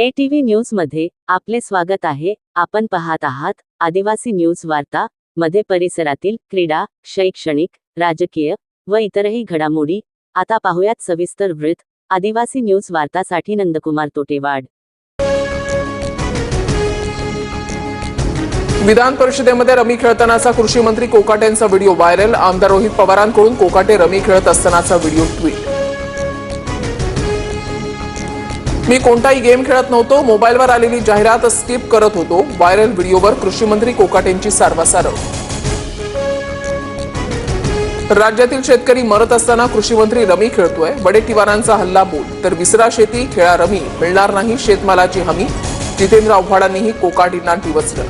ATV न्यूजमध्ये आपले स्वागत आहे. आपण पाहत आहात आदिवासी न्यूज वार्ता मध्ये परिसरातील क्रीडा शैक्षणिक राजकीय व इतरही घडामोडी. आता पाहुयात सविस्तर वृत्त. आदिवासी न्यूज वार्तासाठी नंदकुमार तोटेवाड. विधान परिषदेमध्ये रमी खेळतानाचा कृषी मंत्री कोकाटे यांचा व्हिडिओ व्हायरल. आमदार रोहित पवारांकडून कोकाटे रमी खेळत असतानाचा व्हिडिओ ट्विट. मी कोणताही गेम खेळत नव्हतो. मोबाईलवर आलेली जाहिरात स्किप करत होतो. व्हायरल व्हिडिओवर कृषी मंत्री कोकाटेंची सारवासारव. राज्यातील शेतकरी मरत असताना कृषी मंत्री रमी खेळतोय. वडेट्टीवारांचा हल्ला बोल. तर विसरा शेती खेळा रमी. मिळणार नाही शेतमालाची हमी. जितेंद्र आव्हाडांनीही कोकाटींना डिवचलं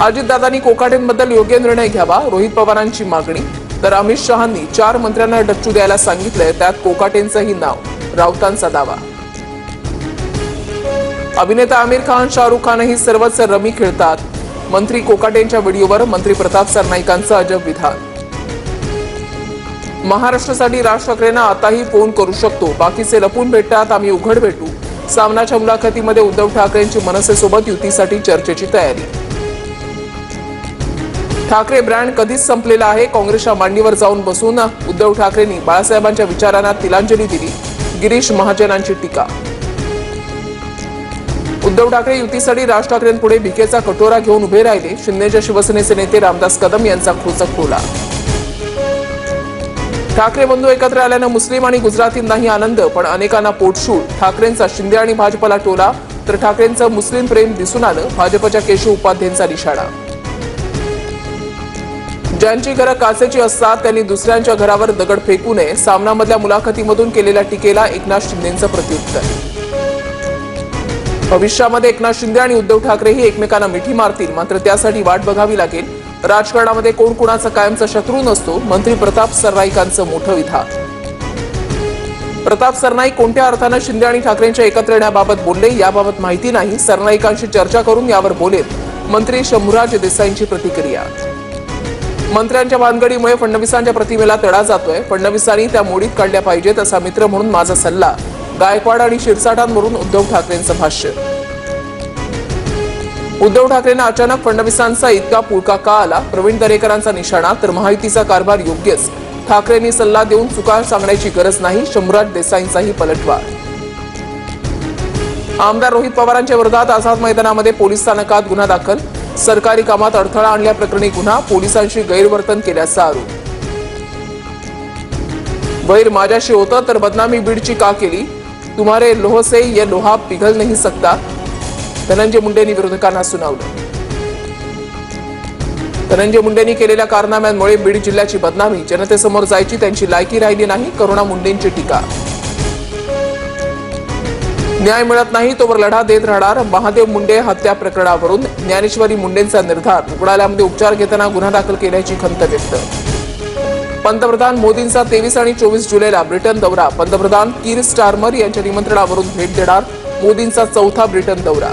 अजितदादांनी कोकाटेंबद्दल योग्य निर्णय घ्यावा रोहित पवारांची मागणी. तर अमित शहांनी चार मंत्र्यांना डच्चू द्यायला सांगितलंय. त्यात कोकाटेंचंही नाव. राऊतांचा दावा. अभिनेता आमिर खान शाहरुख खानही सर्वच रमी खेळतात. मंत्री कोकाटेंच्या व्हिडिओवर मंत्री प्रताप सरनाईकांचं अजब विधान. महाराष्ट्रासाठी राज ठाकरेंना आताही फोन करू शकतो. बाकीचे लपून भेटतात आम्ही उघड भेटू. सामनाच्या मुलाखतीमध्ये उद्धव ठाकरेंची मनसेसोबत युतीसाठी चर्चेची तयारी. ठाकरे ब्रँड कधीच संपलेला आहे. काँग्रेसच्या मांडीवर जाऊन बसून उद्धव ठाकरेंनी बाळासाहेबांच्या विचारांना तिलांजली दिली. गिरीश महाजनांची टीका. उद्धव ठाकरे युतीसाठी राज ठाकरेंपुढे भिकेचा कटोरा घेऊन उभे राहिले. शिंदेच्या शिवसेनेचे नेते रामदास कदम यांचा खोचक टोला ठाकरे बंधू एकत्र आल्यानं मुस्लिम आणि गुजरातींनाही आनंद पण अनेकांना पोटशूट ठाकरेंचा शिंदे आणि भाजपला टोला तर ठाकरेंचं मुस्लिम प्रेम दिसून आलं. भाजपच्या केशव उपाध्यांचा निशाणा. ज्यांची घरं काचेची असतात त्यांनी दुसऱ्यांच्या घरावर दगड फेकू नये. सामनामधल्या मुलाखतीमधून केलेल्या टीकेला एकनाथ शिंदेचं प्रत्युत्तर. भविष्यामध्ये एकनाथ शिंदे आणि उद्धव ठाकरेही एकमेकांना मिठी मारतील. मात्र त्यासाठी वाट बघावी लागेल. राजकारणामध्ये कोण कुणाचा कायमचा शत्रू नसतो मंत्री प्रताप सरनाईकांचं मोठं विधान. प्रताप सरनाईक कोणत्या अर्थानं शिंदे आणि ठाकरेंच्या एकत्र येण्याबाबत बोलले याबाबत माहिती नाही. सरनाईकांशी चर्चा करून यावर बोलेत मंत्री शंभूराज देसाईंची प्रतिक्रिया. मंत्र्यांच्या भानगडीमुळे फडणवीसांच्या प्रतिमेला तडा जातोय. फडणवीसांनी त्या मोडीत काढल्या पाहिजेत असा मित्र म्हणून माझा सल्ला. गायकवाड आणि शिरसाटांवरून उद्धव ठाकरेंचं भाष्य. उद्धव ठाकरेंना अचानक फडणवीसांचा इतका पुळका का आला? प्रवीण दरेकरांचा निशाणा तर महायुतीचा कारभार योग्यच. ठाकरेंनी सल्ला देऊन चुका सांगण्याची गरज नाही शंभूराज देसाईंचाही पलटवार. आमदार रोहित पवारांच्या विरोधात आझाद मैदानामध्ये पोलीस स्थानकात गुन्हा दाखल सरकारी कामात अडथळा आणल्याप्रकरणी गुन्हा पोलिसांशी गैरवर्तन केल्याचा आरोप. वैर माझ्याशी होतं तर बदनामी बीडची का केली? तुम्हारे लोह से ये लोहा पिघल नाही सकता. धनंजय मुंडेंनी विरोधकांना सुनावलं. धनंजय मुंडेंनी केलेल्या कारनाम्यांमुळे बीड जिल्ह्याची बदनामी जनतेसमोर जायची त्यांची लायकी राहिली नाही करुणा मुंडेंची टीका. न्याय मिळत नाही तोवर लढा देत राहणार. महादेव मुंडे हत्या प्रकरणावरून ज्ञानेश्वरी मुंडेंचा निर्धार. रुग्णालयामध्ये उपचार घेताना गुन्हा दाखल केल्याची खंत व्यक्त. पंतप्रधान मोदींचा तेवीस आणि चोवीस जुलैला ब्रिटन दौरा. पंतप्रधान कीर स्टारमर यांच्या निमंत्रणावरून भेट देणार मोदींचा चौथा ब्रिटन दौरा.